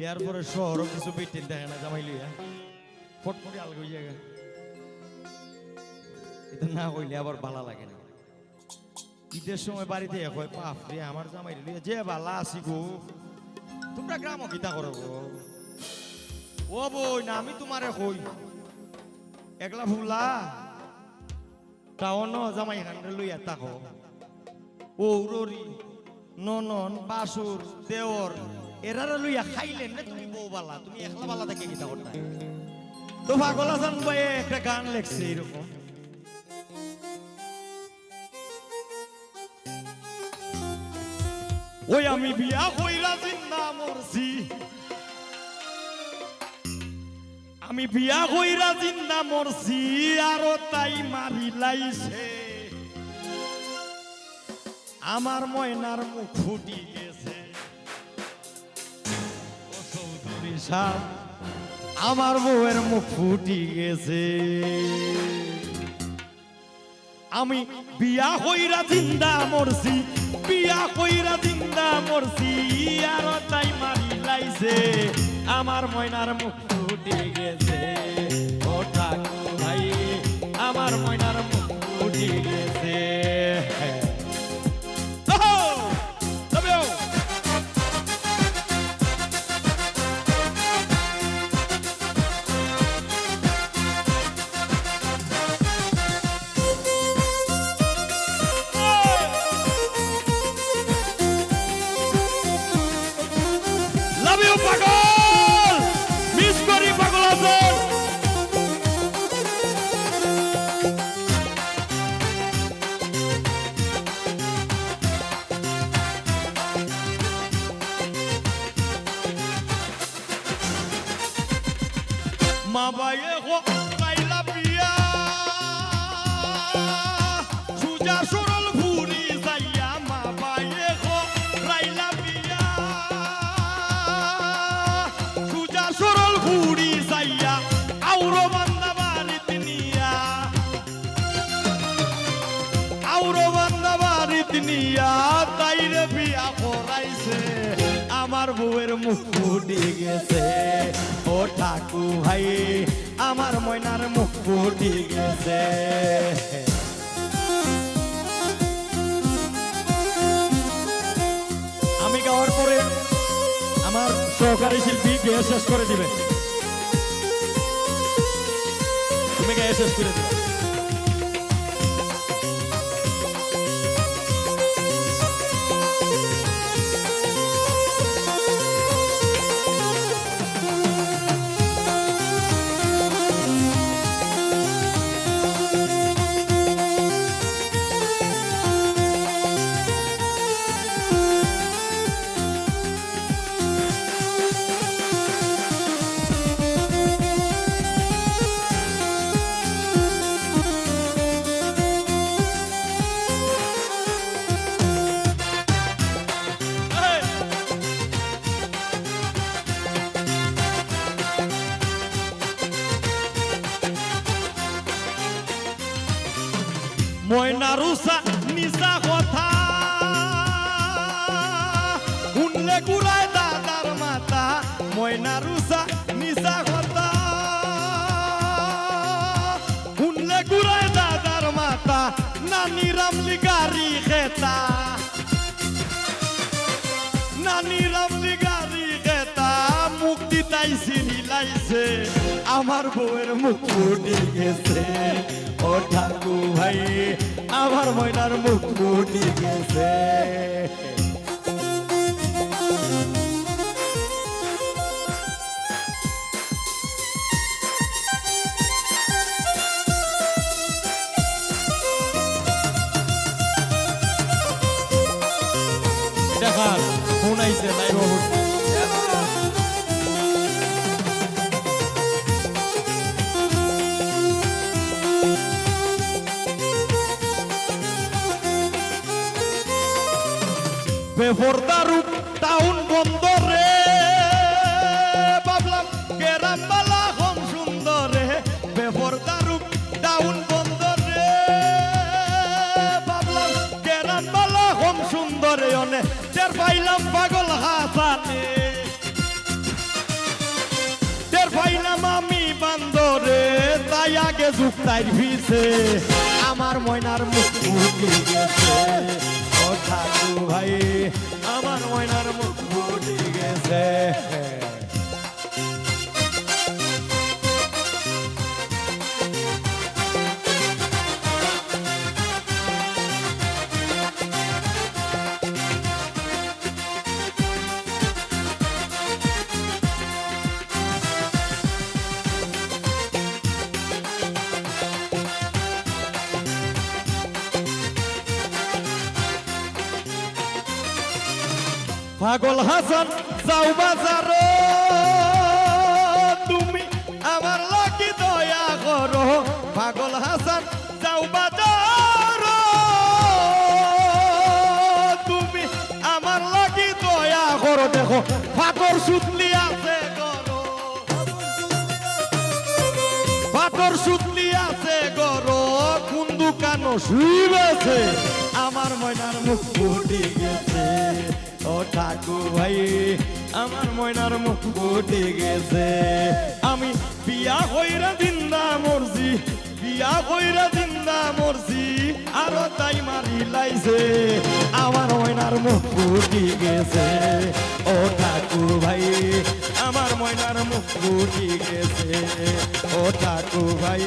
বিয়ার পরে শহরও কিছু বেটেন দেখে না জামাই লইয়া। ফটফটি আলগ হয়ে যায় এটা না হইলে আবার ভালো লাগে না। ঈদের সময় বাড়িতে হয়, বাপ রে, আমার জামাই লইয়া যে বালা আসি গো। তোমরা গ্রামও গীতা করো গো? ও বই না, আমি তোমারে কই। একলা ভুলা টাউন জামাই হান্ডে লইয়া তাকো ঔররি, ননন, বাসুর, দেওর এরারে খাইলেন না তুমি বউ বালা তুমি একলা বালা গীতা তো একটা গান লেখছে এরকম। ওই আমি বিয়া কইরা জিন্দা মরছি। আমি বিয়া জিন্দা মরছি, আরও তাই মারি লাইছে। আমার ময়নার মুখ ফুটি সাহ আমার বউয়ের মুখ ফুটি গেছে। আমি বিয়া কইরা জিন্দা মরছি, বিয়া কইরা জিন্দা মরছি, আর তাই মারি লাইছে। আমার ময়নার মুখ ফুটে গেছে। ও ঠাকুর ভাই আমার ময়নার মুখ ফুটে গেছে। পাগল। মিস করি পাগল আছেন মা বাইয়ে বউয়ের মুখ ফুটে গেছে। ও ঠাকু ভাই আমার ময়নার মুখ ফুটে গেছে। আমি গাওয়ার পরে আমার সহকারী শিল্পী গেয়ে শেষ করে দিবে। তুমি গেয়ে শেষ করে দিবে। ময়নারুসা নিসা কথা। শুনলে গুড়ায় দাদার মাতা ময়নারুসা নিসা কথা। শুনলে গুড়ায় দাদার মাতা নানি রামলি গাড়ি খেতা। নানি রামলি গাড়ি খেতা, মুক্তি তাই সিরিলাইছে আমার বউয়ের মুখ ফুটে গেছে। ও ঠাকু ভাই আমার ময়নার মুখ ফুটে গেছে। দেখার ফোন আইছে লাইভ বেপরদারুক টাউন বন্দরে। ভাবলাম গেরাম বালা হম সুন্দরে। বেপরদারুক টাউন বন্দরে। ভাবলাম গেরাম বালা হম সুন্দরে অনে। চের পাইলাম পাগল হাসানে। চের পাইলাম আমি বান্দরে। তাই আগে যুক্তাইর ভিসে আমার ময়নার মুখ গেছে। ঠাকুর ভাই আমার ময়নার মুখ ফুটে গেছে। পাগল হাসান, যাও বাজার। তুমি আমার লাগি দয়া করো। পাগল হাসান, যাও বাজার। তুমি আমার লাগি দয়া করো। দেখো ফাটর সুতলি আছে পাটর সুতলি আছে গরো। কোন দোকানো শুইবেছে আমার ময়নার মুখ ফুটে গেছে। ঠাকু ভাই, আমার ময়নার মুখ ফুটে গেছে। আমি বিয়া কইরা দিন্দা মরছি, বিয়া কইরা দিন্দা মরছি, আরও তাই মারি লাইছে। আমার ময়নার মুখ ফুটে গেছে। ও ঠাকু ভাই, আমার ময়নার মুখ ফুটে গেছে। ও ঠাকু ভাই